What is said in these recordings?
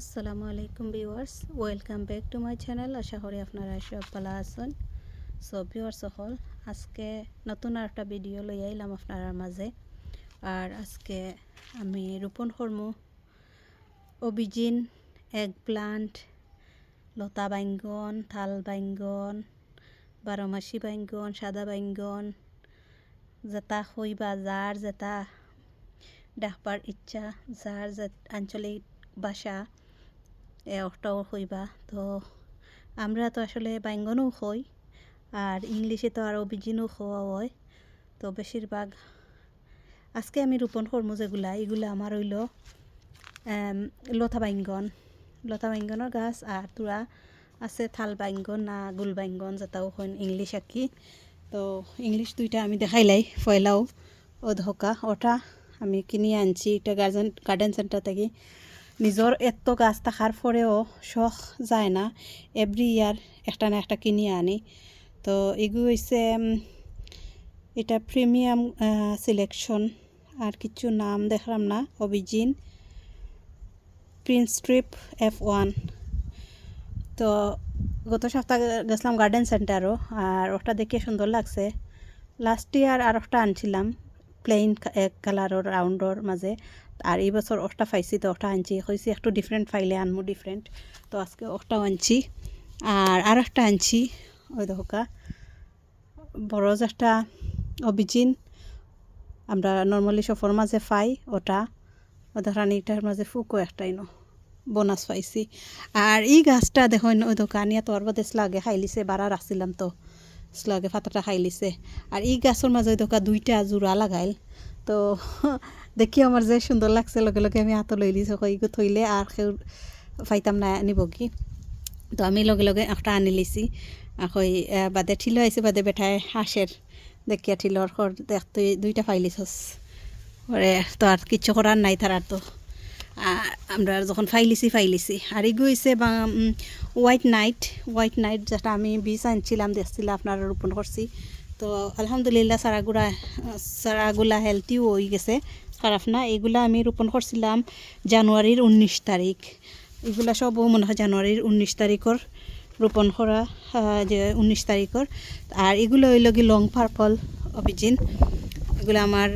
আসসালামু আলাইকুম viewers, welcome back to my channel. আশা করি আপনারা সব ভালো আছেন। সো ভিউয়ার্স, সকল, আজকে নতুন আর একটা ভিডিও লই আইলাম আপনার মাঝে। আর আজকে আমি রোপণ করমু অভিজিন এগ প্লান্ট, লতা বাইঙ্গন, থাল বাইঙ্গন, বারোমাসি বাইঙ্গন, সাদা বাইঙ্গন, যেটা হইবা যার, যেটা দেখবার ইচ্ছা, যার আঞ্চলিক ভাষা। একটাও হইবা, তো আমরা তো আসলে বাইঙ্গনও হই, আর ইংলিশে তো আর অভিজিনও খাওয়া হয়, তো বেশিরভাগ আজকে আমি রোপণ করব যেগুলা, এগুলো আমার হইল লতা বাইঙ্গন লতা বাইঙ্গনের গাছ আর তোরা আছে থাল বাইঙ্গন না গুল বাইঙ্গন যেটাও হন ইংলিশ আর কি। তো ইংলিশ দুইটা আমি দেখাইলাই ফয়লাও ও ধোকা ওটা আমি কিনে আনছি, এটা গার্জেন, গার্ডেন সেন্টার থেকে। নিজের এত গাছ থাকার পরেও শখ যায় না। এভরি ইয়ার একটা না একটা কিনে আনি। তো এগুলো উম, এটা প্রিমিয়াম সিলেকশন আর কিছু নাম দেখলাম না Abhijin prince trip F one তো গত সপ্তাহে গেছিলাম গার্ডেন সেন্টারও আর ওটা দেখে সুন্দর লাগছে। লাস্ট ইয়ার আর একটা আনছিলাম। প্লেইন এক কালারের রাউন্ডর মাঝে আর এই বছর ওটা পাইছি, তো ওটা আনছি। হয়েছি একটু ডিফারেন্ট ফাইলে আনমু ডিফারেন্ট তো আজকে ওটাও আনছি। আর আর একটা আনছি, ওই দোকা বড় একটা অভিজিন। আমরা নর্মালি সফর মাঝে পাই ওটা ধরান এটার মাঝে ফুকো একটাই ন বোনাস পাইছি। আর এই গাছটা দেখুন, ওই দোকানিয়া তোর বাদে লাগে খাইলিছে বাড়া রাখছিলাম তো। স্লাগে ফাটাটা খাইলিছে আর এই গাছের ওই দোকা দুইটা জোড়া লাগাইল। তো, দেখি আমার যে সুন্দর লাগছে, লগে লগে আমি হাতত লৈ লিছো, কই থইলে আর কেউ পাইতাম না আনিব কি। তো আমি লগে লগে একটা আনি লিছি। আকৌ বাদে ঠিলো আইছে বাদে বেঠাই হাঁসের দেখিয়া ঠিলর খর দেখতে দুইটা ফাইলিছস ওরে তো আর কিচ্ছু করার নাই তার আর তো। আর আমরা যখন ফাইলিছি ফাইলিছি। আর এগু হয়েছে বা হোয়াইট নাইট হোয়াইট নাইট যেটা আমি বীজ আনছিলাম দেখছিলাম আপনারা রোপণ করছি। তো আলহামদুলিল্লাহ সারাগুলা সারাগুলা হেলথিও হয়ে গেছে খারাপনা এগুলা আমি রোপণ করছিলাম জানুয়ারির উনিশ তারিখ। এগুলা সব মনে হয় জানুয়ারির উনিশ তারিখর রোপণ করা যে উনিশ তারিখর। আর এগুলো হইল কি লং পার্পল অভিজিন এগুলো আমার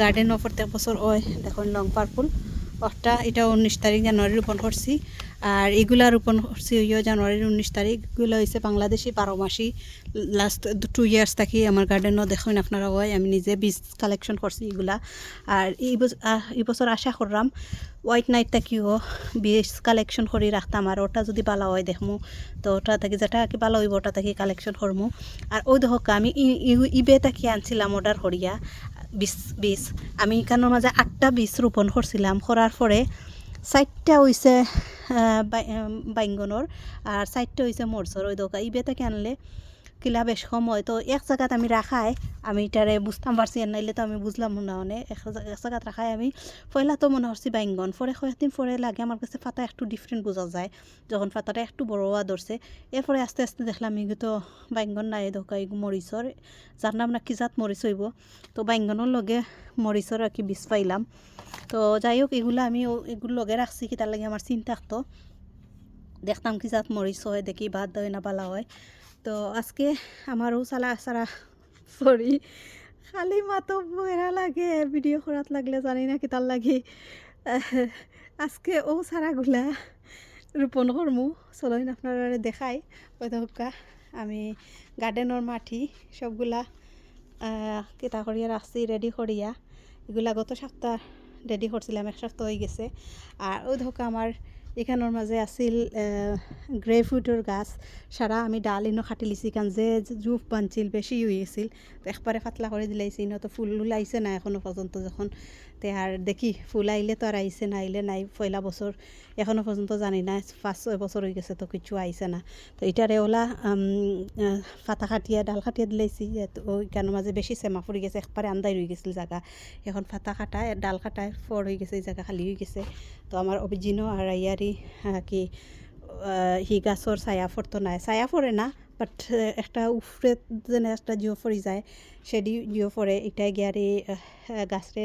গার্ডেন প্রত্যেক বছর ওই দেখুন লং পার্পল ওটা এটা উনিশ তারিখ জানুয়ারি রোপণ করছি। আর এগুলা রোপণ করছি হইও জানুয়ারির উনিশ তারিখ। এগুলো হয়েছে বাংলাদেশি বারো মাসি লাস্ট টু ইয়ার্স থাকি আমার গার্ডেনও দেখুন আপনারা হয়, আমি নিজে বীজ কালেকশন করছি এগুলা। আর এই বছ- এই বছর আশা করলাম হোয়াইট নাইট থাকিও বীজ কালেকশন করে রাখতাম। আর ওটা যদি ভালো হয় দেখমু, তো ওটা থাকি যেটা কি ভালো হইব ওটা থাকি কালেকশন করমু। আর ওই দেখো আমি ইবে থাকি আনছিলাম অর্ডার করিয়া। বিশ বীজ আমি এখানের মাঝে আটটা বীজ রোপণ করছিলাম করার পরে চারটা হয়েছে বাইঙ্গনের আর চারটা হয়েছে মরচর ওই দোকা ইবে থেকে আনলে। কিলা বেশ হয় তো এক জায়গাত আমি রাখাই আমি এটারে বুঝতাম পারছি আর নাইলে তো আমি বুঝলাম না মানে। এক জায়গাত রাখাই আমি। পয়লা তো মনে করছি বাইঙ্গন পরে কয়েকদিন পরে লাগে আমার কাছে ফাতা একটু ডিফারেন্ট বোঝা যায়। যখন ফাতাটা একটু বড় হওয়া ধরছে এরপরে আস্তে আস্তে দেখলাম এগুলো তো বাইঙ্গন নাই দোকা এগু মরিচর যার নাম না কি জাত মরিচ হইব। তো বাইঙ্গনের লগে মরিচর আর কি বীজ পাইলাম। তো যাই হোক এগুলো আমি এগুলো লগে রাখছি কি তার লাগে আমার চিন্তা থাকতো দেখতাম কি জাত মরিচ হয়, দেখি বাদ হয় না পালা হয়। তো আজকে আমারও চালা সারা সরি খালি মাতো বইরা লাগে, ভিডিও করাত লাগলে জানি না কি তার লাগে আজকে ও সারাগুলা রোপণ করমু চলইন আপনারা দেখাই। দোকা আমি গার্ডেনের মাটি, সবগুলা কেটা করিয়া রাখছি রেডি করিয়া এগুলা গত সপ্তাহ রেডি করছিলাম এক সপ্তাহ হয়ে গেছে। আর ওই ধোকা আমার এখানোর মাঝে আছিল গ্রে ফ্রুটের গাছ। সারা আমি ডাল ইনো খাটি লিছি যে জুফ বানছিল, বেশি হয়ে আছিল। একবারে ফাতলা করে দিলাইছি ইনো তো ফুল ওলাইছে না এখনও পর্যন্ত যখন তে আর দেখি, ফুল আইলে তো আর আইছে না আইলে নাই, পয়লা বছর এখনও পর্যন্ত জানি না, পাঁচ, ছয় বছর হয়ে গেছে তো কিছু আইছে না। তো এটারে ওলা ফাতা কাটিয়া, ডাল কাটিয়া দিলাইছি ওই কেন মাঝে বেশি চেমা ফুরি গেছে একবারে আন্দাই রয়ে গেছিল জায়গা এখন ফাতা কাটায় ডাল কাটায় ফর হয়ে গেছে, এই জায়গা খালি হয়ে গেছে। তো আমার অভিজিনও আর ইয়ারি কি হি গাছর ছায়া ফরতো নাই, ছায়া ফরে না বাট একটা উফরে যেন একটা জিও ফরি যায় সেদি জিও ফরে এটাই গিয়ারি গাছরে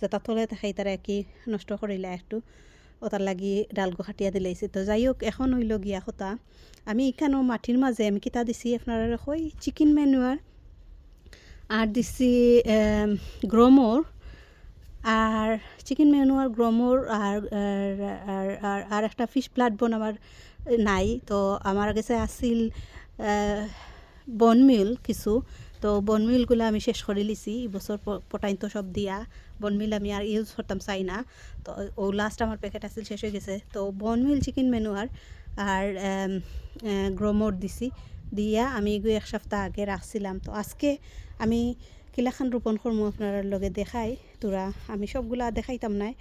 যেটা তলে থাকে তারা কি নষ্ট করিলে একটু ওটার লাগি ডালগো খাটিয়া দিলাইছে তো যাই হোক এখন হইল গিয়া কথা আমি এখানেও মাটির মাঝে আমি কিতা দিছি আপনারা কই চিকেন ম্যানুয়ার আর দিছি গ্রোমোর আর চিকেন ম্যানুয়ার গ্রোমোর আর আর- একটা ফিশ ব্লাড বোন আমার নাই তো আমার কাছে আসিল বনমিল কিছু। তো বনমিলগুলো আমি শেষ করে লিছি। এবছর পটাইন তো সব দিয়া। বনমিল আমি আর ইউজ করতাম, চাই না। তো ও লাস্ট আমার প্যাকেট আছিল, শেষ হয়ে গেছে। তো বনমিল চিকেন ম্যানুয়ার আর গ্রোমোর দিছি। দিয়া আমি এগুলো এক সপ্তাহ আগে রাখছিলাম। তো আজকে আমি কিলাখান রোপণ করব আপনার লগে দেখাই, তোরা। আমি সবগুলা দেখাইতাম নাই,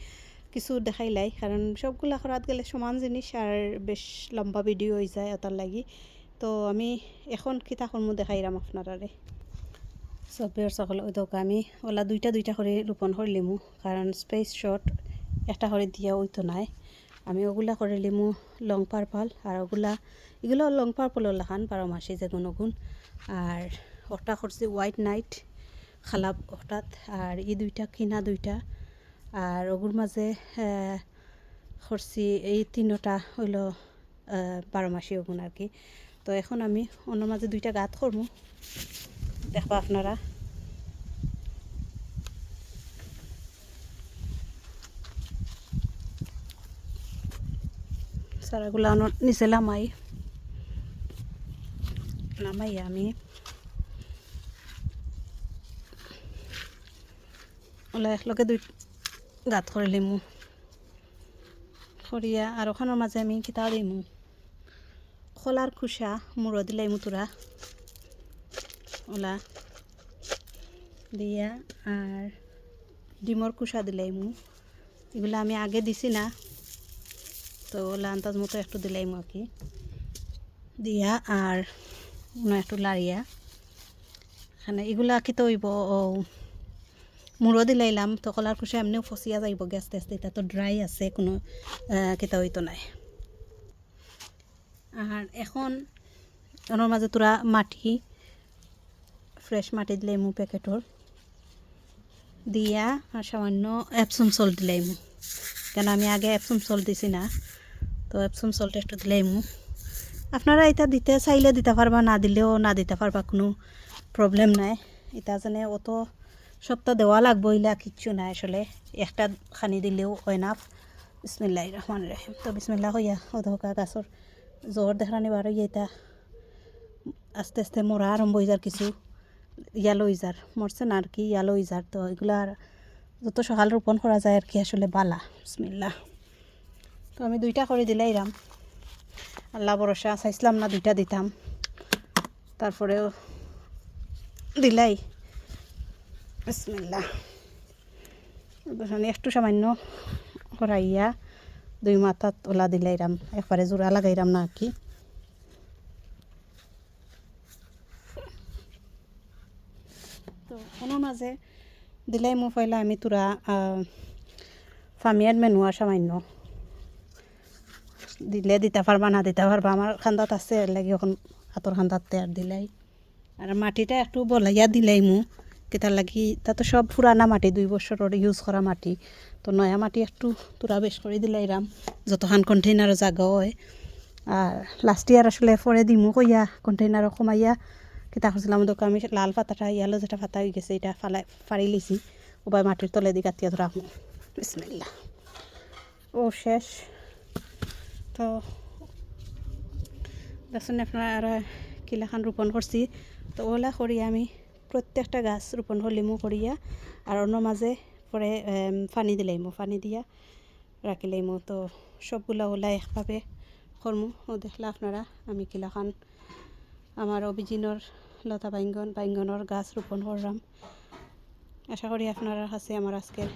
কিছু দেখাইলাই কারণ সবগুলা করাত গেলে সমান জিনিস আর বেশ লম্বা ভিডিও হয়ে যায় ওটার লাগি। তো আমি এখন কিতা করমু দেখাইরাম আপনারারে সবের সকল, ওই দোকা আমি ওলা দুইটা দুইটা করে রোপণ করলিমু কারণ স্পেস শর্ট একটা করে দিয়া ওইতো নাই। আমি ওগুলা করে লিমু লং পার্পল আর ওগুলা এগুলো লং পার্পল লাখান বারো মাসে যে গুণ গুণ। আর ওটা করছি হোয়াইট নাইট খালাপ হঠাৎ আর ই দুইটা, কিনা দুইটা। আর ওগুর মাঝে করছি এই তিনোটা হইল বারো মাসি ওগুন আর কি। তো এখন আমি অন্য মাঝে দুইটা গাত করব। দেখবা আপনারা। সারাগুলো নিচে লামাই লামাই আমি। ওলা একলগে দুই গাত করে লিমু। সরিয়া আর ওখানোর মাঝে আমি কিতা দিমু। খোলার খুসা মুড়ো দিলাই মুতুরা। ওলা দিয়া আর ডিমর কুসা দিলাই মু। এগুলো আমি আগে দিছি না। তো ওলা আন্দাজ মতো একটু দিলাই মু কি। দিয়া আর একটু লাড়িয়া। এখানে এগুলা কি তো হইব, ও, মুড়ো দিলাইলাম তো কলার কুসা এমনিও ফসিয়া যাইব গ্যাস টেস, এটা তো ড্রাই আছে, কোনো কিতা হইতো নাই। আর এখন ওনার মাঝে তোরা মাটি ফ্রেশ মাটি দিলাই মু প্যাকেটর দিয়া আর সামান্য এপসম সল্ট দিলাই মু কেন আমি আগে এপসম সল্ট দিছি না, তো এপসম সল্ট একটু দিলাই মু আপনারা এটা দিতে চাইলে দিতে পারবা, না দিলেও না দিতে পারবা, কোনো প্রবলেম নাই। এটা যেনে অত সপ্তাহ দেওয়া লাগবো ইলা কিচ্ছু নাই আসলে। একটা খানি দিলেও এনাফ বিসমিল্লাহ রহমান রহিম। তো বিসমিল্লা হইয়া অধকা গাছর জ্বর দেখানি বার হইয়া এটা আস্তে আস্তে মরা আরম্ভ হয়ে যার কিছু। ইয়ালো ইজার মরছে না আর কি ইয়ালো ইজার তো এগুলো আর যত সকাল রোপণ করা যায় আর কি আসলে বালা। বিসমিল্লা তো আমি দুইটা করে দিলাইরাম আল্লাহ ভরসা চাইছিলাম না দুইটা দিতাম তারপরেও দিলাই। বিসমিল্লা একটু সামান্য করাইয়া দুই মাথাত ওলা দিলাইরাম একবারে জোড়া লাগাইরাম না কি। তো কোনো মাঝে দিলাই মোৰ পইলা আমি তোৰা ফামিয়ার মেনুয়া সামান্য। দিলে দিতে পারবা না দিতে পারবা আমার খান্দাত আছে লাগি এখন হাতর খান্দাতে আর দিলাই আর মাটিটা একটু বলাইয়া দিলাই মু। কেতার লাগি, তা তো সব পুরানা মাটি, দুই বছরের ইউজ করা মাটি। তো নয়া মাটি একটু তোরা বেশ করে দিলাইরাম যতখান কন্টেইনারও জাগা হয়। আর লাস্ট ইয়ার আসলে পরে দিমু কইয়া কন্টেইনারও কমাইয়া কিতা করছিলাম দোকান আমি লাল পাতাটা ইয়ালো যেটা পাতা হয়ে গেছে, এটা ফালাই ফাড়ি লিছি। ওবাই মাটির তলে দিয়ে গাতিয়া ধরা বিসমিল্লা ও শেষ। তো দেখুন আপনারা আর কিলাখান রোপণ করছি। তো ওলা করি আমি। প্রত্যেকটা গাছ রোপণ করলিমু করিয়া আর অন্য মাঝে পরে এম, পানি দিলাইমু পানি দিয়া রাখিলাইমু তো সবগুলা ওলাই একভাবে করমু ও দেখলা আপনারা আমি কিলাখান আমার অভিজিনর লতা বাইঙ্গন বাইঙ্গনের গাছ রোপণ করলাম আশা করি আপনারা কাছে আমার আজকের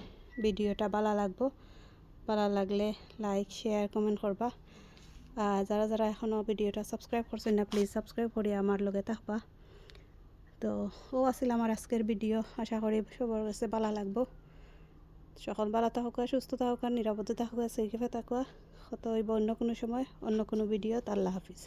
ভিডিওটা ভালো লাগবো। ভালো লাগলে লাইক শেয়ার কমেন্ট করবা যারা যারা এখনও ভিডিওটা সাবস্ক্রাইব করছেন না প্লিজ সাবস্ক্রাইব করে আমার লগে থাকবা। তো ও আছিল আমার আজকের ভিডিও। আশা করি সবার কাছে ভালো লাগবো। সকল ভালো থাকুক, সুস্থ থাকুক নিরাপদে থাকুক সেইভাবে থাকুক। হয়তো অন্য কোনো সময়, অন্য কোনো ভিডিও আল্লাহ হাফিজ।